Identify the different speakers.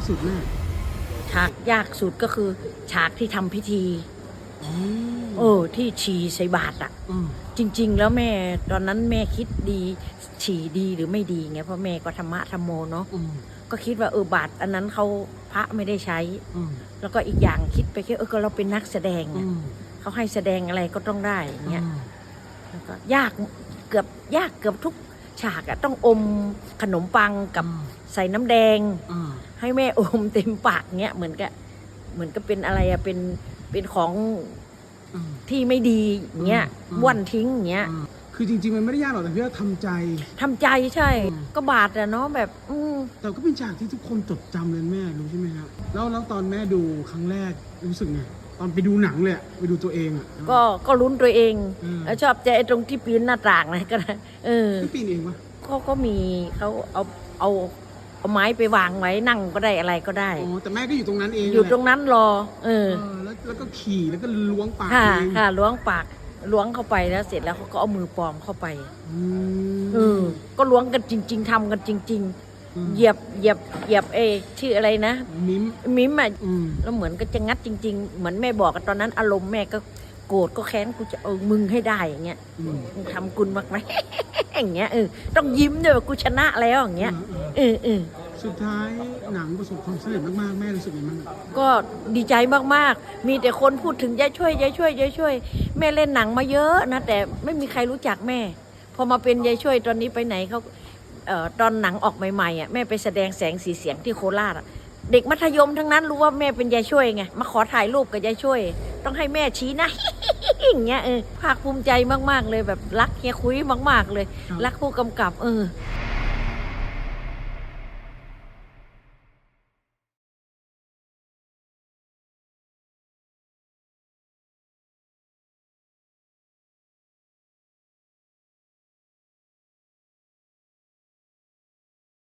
Speaker 1: ากสุดแม่
Speaker 2: ฉากยากสุดก็คือ ฉากที่ทำพิธี
Speaker 1: อ๋อ
Speaker 2: เออ ที่ฉี่ใส่บาตรอะ
Speaker 1: อืม
Speaker 2: จริง ๆ แล้วแม่ตอนนั้นแม่คิดดี ฉี่ดีหรือไม่ดีไงเพราะแม่ก็ธรรมะธรรมโมเนาะ
Speaker 1: อืม
Speaker 2: ก็คิดว่าเออบาตรอันนั้นเขาพระไม่ได้ใช้
Speaker 1: อืม
Speaker 2: แล้วก็อีกอย่างคิดไปแค่เออก็เราเป็นนักแสดง
Speaker 1: อื
Speaker 2: อะ
Speaker 1: ม
Speaker 2: เขาให้แสดงอะไรก็ต้องได้อย่างเงี้ย
Speaker 1: อืม
Speaker 2: แล้วก็ยากเกือบยากเกือบทุก ฉากอะต้องอมขนมปังกับใส่น้ำแดง
Speaker 1: อ่า
Speaker 2: ให้แม่อมเต็มปากเงี้ยเหมือนกับเหมือนกับเป็นอะไรอะเป็นเป็นของ
Speaker 1: อ่า
Speaker 2: ที่ไม่ดีอย่างเงี้ย
Speaker 1: อืม
Speaker 2: บ้วนทิ้งอย่างเงี้ย
Speaker 1: อ่า คือจริง ๆ มันไม่ได้ยากหรอกแต่พี่ว่าทำใจ
Speaker 2: ทำใจใช่
Speaker 1: อืม
Speaker 2: ก็บาดอะเนาะแบบ อืม
Speaker 1: แต่ก็เป็นฉากที่ทุกคนจดจำเลยแม่รู้ใช่ไหมครับแล้วแล้วตอนแม่ดูครั้งแรกรู้สึกไงตอนไปดูหนังเลยอะไปดูตัวเองอะ
Speaker 2: ก็ก็ลุ้นตัวเอง
Speaker 1: อืม
Speaker 2: แล้วชอบใจไอ้ตรงที่ปีนหน้าต่างนะก็ได้เออ
Speaker 1: พี่ปีนเองปะ
Speaker 2: เขาก็มีเขาเอาเอาเอาไม้ไปวางไว้นั่งก็ได้อะไรก็ได้
Speaker 1: อ๋อแต่แม่ก็อยู่ตรงนั้นเอง
Speaker 2: อยู่ตรง
Speaker 1: แหละ
Speaker 2: นั้นรอ เออ
Speaker 1: เออแล้วแล้วก็ขี่แล้วก็ล้วงปาก
Speaker 2: ค่ะ
Speaker 1: เอง
Speaker 2: ค่ะล้วงปาก ล้วงเข้าไปแล้วเสร็จแล้วเขาก็เอามือปลอมเข้าไป
Speaker 1: อืม
Speaker 2: เออก็ล้วงกันจริง ๆทำกันจริง
Speaker 1: อืม
Speaker 2: ๆเหยียบเหยียบเหยียบเอ ชื่ออะไรนะ
Speaker 1: มิ้ม
Speaker 2: มิมอะ
Speaker 1: อืม
Speaker 2: แล้วเหมือนก็จะงัดจริง ๆ เหมือนแม่บอกกันตอนนั้น อารมณ์แม่ก็โกรธก็แค้นกูจะเอามึงให้ได้อย่างเงี้ย
Speaker 1: อืม
Speaker 2: มึงทำกุลมากไหมอย่างเงี้ยเออต้องยิ้มด้วยว่ากูชนะแล้วอย่างเงี้ย
Speaker 1: เออเออ
Speaker 2: เออเออ
Speaker 1: สุดท้ายหนังประสบความสำเร็จมากๆแม่รู้สึกยังไงบ้าง
Speaker 2: ก็ดีใจมากๆ มีแต่คนพูดถึงยายช่วยยายช่วยยายช่วย แม่เล่นหนังมาเยอะนะแต่ไม่มีใครรู้จักแม่ พอมาเป็นยายช่วยตอนนี้ไปไหนเขาเอ่อตอนหนังออกใหม่ๆอะแม่ไปแสดงแสงสีเสียงที่โคราชอะเด็กมัธยมทั้งนั้นรู้ว่าแม่เป็นยายช่วยไงมาขอถ่ายรูปกับยายช่วย ต้องให้แม่ชี้หนะอย่างเงี้ยเออภาคภูมิใจมากๆเลยแบบรักเฮียคุยมาก ๆ เลย
Speaker 1: ครับ
Speaker 2: รักผู้กำกับเออ